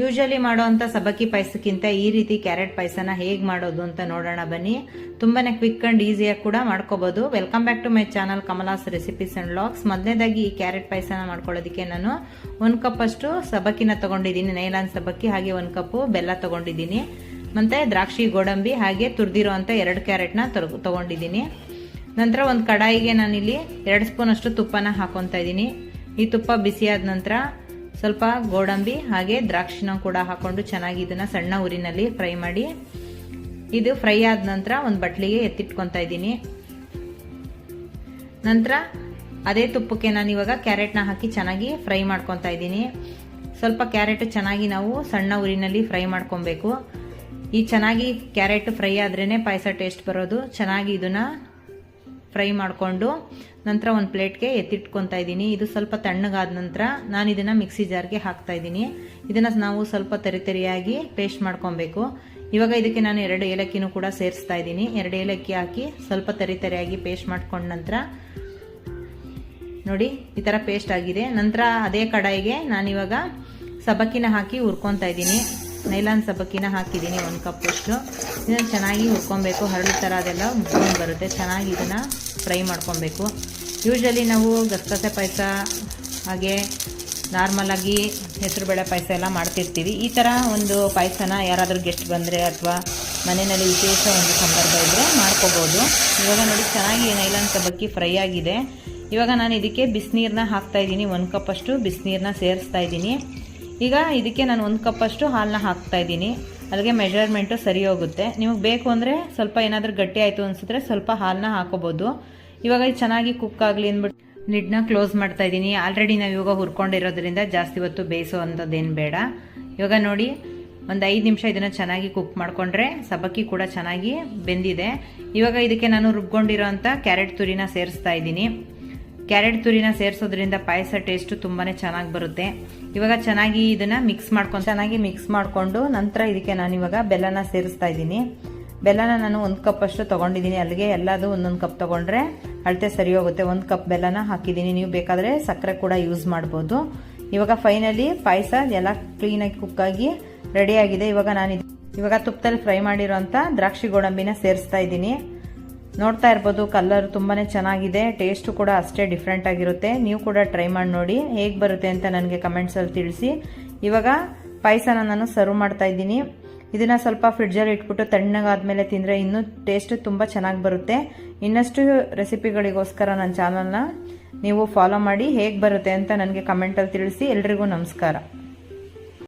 Usually ಮಾಡೋವಂಥ ಸಬಕ್ಕಿ ಪಾಯಸಕ್ಕಿಂತ ಈ ರೀತಿ ಕ್ಯಾರೆಟ್ ಪಾಯಸನ ಹೇಗೆ ಮಾಡೋದು ಅಂತ ನೋಡೋಣ ಬನ್ನಿ. ತುಂಬಾನೇ ಕ್ವಿಕ್ ಅಂಡ್ ಈಸಿಯಾಗಿ ಕೂಡ ಮಾಡ್ಕೋಬಹುದು welcome back to my channel Kamala's recipes and vlogs ಮೊದಲನೇದಾಗಿ ಈ ಕ್ಯಾರೆಟ್ ಪಾಯಸನ ಮಾಡ್ಕೊಳ್ಳೋದಕ್ಕೆ ನಾನು ಒಂದು ಕಪ್ ಅಷ್ಟು ಸಬಕಿನ ತಗೊಂಡಿದ್ದೀನಿ. ನೈಲಾನ್ ಸಬಕ್ಕಿ ಹಾಗೆ ಒಂದು ಕಪ್ಪು ಬೆಲ್ಲ ತಗೊಂಡಿದ್ದೀನಿ. ಮತ್ತೆ ದ್ರಾಕ್ಷಿ, ಗೋಡಂಬಿ, ಹಾಗೆ ತುರ್ದಿರೋ ಅಂತ ಎರಡು ಕ್ಯಾರೆಟ್ನ ತೊಗೊಂಡಿದ್ದೀನಿ. ನಂತರ ಒಂದು ಕಡಾಯಿಗೆ ನಾನಿಲ್ಲಿ ಎರಡು ಸ್ಪೂನ್ ಅಷ್ಟು ತುಪ್ಪನ ಹಾಕೊತಾ ಇದ್ದೀನಿ. ಈ ತುಪ್ಪ ಬಿಸಿಯಾದ ನಂತರ ಸ್ವಲ್ಪ ಗೋಡಂಬಿ ಹಾಗೆ ದ್ರಾಕ್ಷಿನ ಕೂಡ ಹಾಕೊಂಡು ಚೆನ್ನಾಗಿ ಇದನ್ನ ಸಣ್ಣ ಉರಿನಲ್ಲಿ ಫ್ರೈ ಮಾಡಿ ಇದು ಫ್ರೈ ಆದ ನಂತರ ಒಂದು ಬಟ್ಲಿಗೆ ಎತ್ತಿಟ್ಕೊತಾ ಇದ್ದೀನಿ. ನಂತರ ಅದೇ ತುಪ್ಪಕ್ಕೆ ನಾನು ಇವಾಗ ಕ್ಯಾರೆಟ್ನ ಹಾಕಿ ಚೆನ್ನಾಗಿ ಫ್ರೈ ಮಾಡ್ಕೊತಾ ಇದ್ದೀನಿ. ಸ್ವಲ್ಪ ಕ್ಯಾರೆಟ್ ಚೆನ್ನಾಗಿ ನಾವು ಸಣ್ಣ ಉರಿನಲ್ಲಿ ಫ್ರೈ ಮಾಡ್ಕೊಬೇಕು. ಈ ಚೆನ್ನಾಗಿ ಕ್ಯಾರೆಟ್ ಫ್ರೈ ಆದ್ರೇ ಪಾಯಸ ಟೇಸ್ಟ್ ಬರೋದು. ಚೆನ್ನಾಗಿ ಇದನ್ನ ಫ್ರೈ ಮಾಡಿಕೊಂಡು ನಂತರ ಒಂದು ಪ್ಲೇಟ್ಗೆ ಎತ್ತಿಟ್ಕೊತಾ ಇದ್ದೀನಿ. ಇದು ಸ್ವಲ್ಪ ತಣ್ಣಗಾದ ನಂತರ ನಾನು ಇದನ್ನು ಮಿಕ್ಸಿ ಜಾರ್ಗೆ ಹಾಕ್ತಾ ಇದ್ದೀನಿ. ಇದನ್ನು ನಾವು ಸ್ವಲ್ಪ ತರಿತರಿಯಾಗಿ ಪೇಸ್ಟ್ ಮಾಡ್ಕೊಬೇಕು. ಇವಾಗ ಇದಕ್ಕೆ ನಾನು ಎರಡು ಏಲಕ್ಕಿನೂ ಕೂಡ ಸೇರಿಸ್ತಾ ಇದ್ದೀನಿ. ಎರಡು ಏಲಕ್ಕಿ ಹಾಕಿ ಸ್ವಲ್ಪ ತರಿತರಿಯಾಗಿ ಪೇಸ್ಟ್ ಮಾಡ್ಕೊಂಡ ನಂತರ ನೋಡಿ, ಈ ಥರ ಪೇಸ್ಟ್ ಆಗಿದೆ. ನಂತರ ಅದೇ ಕಡಾಯಿಗೆ ನಾನಿವಾಗ ಸಬಕ್ಕಿನ ಹಾಕಿ ಹುರ್ಕೊತಾ ಇದ್ದೀನಿ. ನೈಲಾನ್ ಸಬ್ಬಕ್ಕಿನ ಹಾಕಿದ್ದೀನಿ ಒಂದು ಕಪ್ಪಷ್ಟು ಇದನ್ನು ಚೆನ್ನಾಗಿ ಹುರ್ಕೊಬೇಕು, ಹರಳು ಥರ ಅದೆಲ್ಲ ಮುಗ್ಕೊಂಡು ಬರುತ್ತೆ. ಚೆನ್ನಾಗಿ ಇದನ್ನು ಫ್ರೈ ಮಾಡ್ಕೊಬೇಕು. ಯೂಶಲಿ ನಾವು ಗಸಗಸೆ ಪಾಯಸ, ಹಾಗೆ ನಾರ್ಮಲಾಗಿ ಹೆಸರುಬೇಳೆ ಪಾಯಸ ಎಲ್ಲ ಮಾಡ್ತಿರ್ತೀವಿ. ಈ ಥರ ಒಂದು ಪಾಯಸನ ಯಾರಾದರೂ ಗೆಸ್ಟ್ ಬಂದರೆ ಅಥವಾ ಮನೆಯಲ್ಲಿ ವಿಶೇಷ ಒಂದು ಸಂದರ್ಭ ಇದ್ದರೆ ಮಾಡ್ಕೋಬೋದು. ಇವಾಗ ನೋಡಿ ಚೆನ್ನಾಗಿ ನೈಲಾನ್ ಸಬ್ಬಕ್ಕಿ ಫ್ರೈ ಆಗಿದೆ. ಇವಾಗ ನಾನು ಇದಕ್ಕೆ ಬಿಸಿನೀರನ್ನ ಹಾಕ್ತಾ ಇದ್ದೀನಿ. ಒಂದು ಕಪ್ಪಷ್ಟು ಬಿಸಿನೀರನ್ನ ಸೇರಿಸ್ತಾ ಇದ್ದೀನಿ. ಈಗ ಇದಕ್ಕೆ ನಾನು ಒಂದು ಕಪ್ಪಷ್ಟು ಹಾಲನ್ನ ಹಾಕ್ತಾ ಇದ್ದೀನಿ. ಅಲ್ಲಿಗೆ ಮೆಜರ್ಮೆಂಟು ಸರಿ ಹೋಗುತ್ತೆ. ನಿಮಗೆ ಬೇಕು ಅಂದರೆ ಸ್ವಲ್ಪ ಏನಾದರೂ ಗಟ್ಟಿ ಆಯಿತು ಅನಿಸಿದ್ರೆ ಸ್ವಲ್ಪ ಹಾಲನ್ನ ಹಾಕೋಬೋದು. ಇವಾಗ ಇದು ಚೆನ್ನಾಗಿ ಕುಕ್ ಆಗಲಿ ಅಂದ್ಬಿಟ್ಟು ಲಿಡ್ನ ಕ್ಲೋಸ್ ಮಾಡ್ತಾ ಇದ್ದೀನಿ. ಆಲ್ರೆಡಿ ನಾವು ಇವಾಗ ಹುರ್ಕೊಂಡಿರೋದ್ರಿಂದ ಜಾಸ್ತಿ ಹೊತ್ತು ಬೇಯಿಸೋ ಅಂಥದ್ದೇನು ಬೇಡ. ಇವಾಗ ನೋಡಿ, ಒಂದು ಐದು ನಿಮಿಷ ಇದನ್ನು ಚೆನ್ನಾಗಿ ಕುಕ್ ಮಾಡಿಕೊಂಡ್ರೆ ಸಬಕ್ಕಿ ಕೂಡ ಚೆನ್ನಾಗಿ ಬೆಂದಿದೆ. ಇವಾಗ ಇದಕ್ಕೆ ನಾನು ರುಬ್ಕೊಂಡಿರೋ ಅಂಥ ಕ್ಯಾರೆಟ್ ತುರಿನ ಸೇರಿಸ್ತಾ ಇದ್ದೀನಿ. ಕ್ಯಾರೆಟ್ ತುರಿನ ಸೇರಿಸೋದ್ರಿಂದ ಪಾಯಸ ಟೇಸ್ಟು ತುಂಬಾ ಚೆನ್ನಾಗಿ ಬರುತ್ತೆ. ಇವಾಗ ಚೆನ್ನಾಗಿ ಇದನ್ನು ಮಿಕ್ಸ್ ಮಾಡ್ಕೊಂಡು ಚೆನ್ನಾಗಿ ಮಿಕ್ಸ್ ಮಾಡಿಕೊಂಡು ನಂತರ ಇದಕ್ಕೆ ನಾನು ಇವಾಗ ಬೆಲ್ಲನ ಸೇರಿಸ್ತಾ ಇದ್ದೀನಿ. ಬೆಲ್ಲನ ನಾನು ಒಂದು ಕಪ್ ಅಷ್ಟು ತೊಗೊಂಡಿದ್ದೀನಿ. ಅಲ್ಲಿಗೆ ಎಲ್ಲದೂ ಒಂದೊಂದು ಕಪ್ ತೊಗೊಂಡ್ರೆ ಅಳತೆ ಸರಿ ಹೋಗುತ್ತೆ. ಒಂದು ಕಪ್ ಬೆಲ್ಲನ ಹಾಕಿದ್ದೀನಿ. ನೀವು ಬೇಕಾದರೆ ಸಕ್ಕರೆ ಕೂಡ ಯೂಸ್ ಮಾಡ್ಬೋದು. ಇವಾಗ ಫೈನಲಿ ಪಾಯಸ ಎಲ್ಲ ಕ್ಲೀನಾಗಿ ಕುಕ್ಕಾಗಿ ರೆಡಿಯಾಗಿದೆ ಇವಾಗ ನಾನು ಇವಾಗ ತುಪ್ಪದಲ್ಲಿ ಫ್ರೈ ಮಾಡಿರೋಂಥ ದ್ರಾಕ್ಷಿ ಗೋಡಂಬಿನ ಸೇರಿಸ್ತಾ ಇದ್ದೀನಿ. ನೋಡ್ತಾ ಇರ್ಬೋದು ಕಲರ್ ತುಂಬಾ ಚೆನ್ನಾಗಿದೆ ಟೇಸ್ಟು ಕೂಡ ಅಷ್ಟೇ ಡಿಫ್ರೆಂಟ್ ಆಗಿರುತ್ತೆ. ನೀವು ಕೂಡ ಟ್ರೈ ಮಾಡಿ ನೋಡಿ, ಹೇಗೆ ಬರುತ್ತೆ ಅಂತ ನನಗೆ ಕಮೆಂಟ್ಸಲ್ಲಿ ತಿಳಿಸಿ. ಇವಾಗ ಪಾಯಸನ ನಾನು ಸರ್ವ್ ಮಾಡ್ತಾ ಇದ್ದೀನಿ. ಇದನ್ನು ಸ್ವಲ್ಪ ಫ್ರಿಡ್ಜಲ್ಲಿ ಇಟ್ಬಿಟ್ಟು ತಣ್ಣಗಾದ್ಮೇಲೆ ತಿಂದರೆ ಇನ್ನೂ ಟೇಸ್ಟ್ ತುಂಬ ಚೆನ್ನಾಗಿ ಬರುತ್ತೆ. ಇನ್ನಷ್ಟು ರೆಸಿಪಿಗಳಿಗೋಸ್ಕರ ನನ್ನ ಚಾನಲ್ನ ನೀವು ಫಾಲೋ ಮಾಡಿ, ಹೇಗೆ ಬರುತ್ತೆ ಅಂತ ನನಗೆ ಕಮೆಂಟಲ್ಲಿ ತಿಳಿಸಿ. ಎಲ್ರಿಗೂ ನಮಸ್ಕಾರ.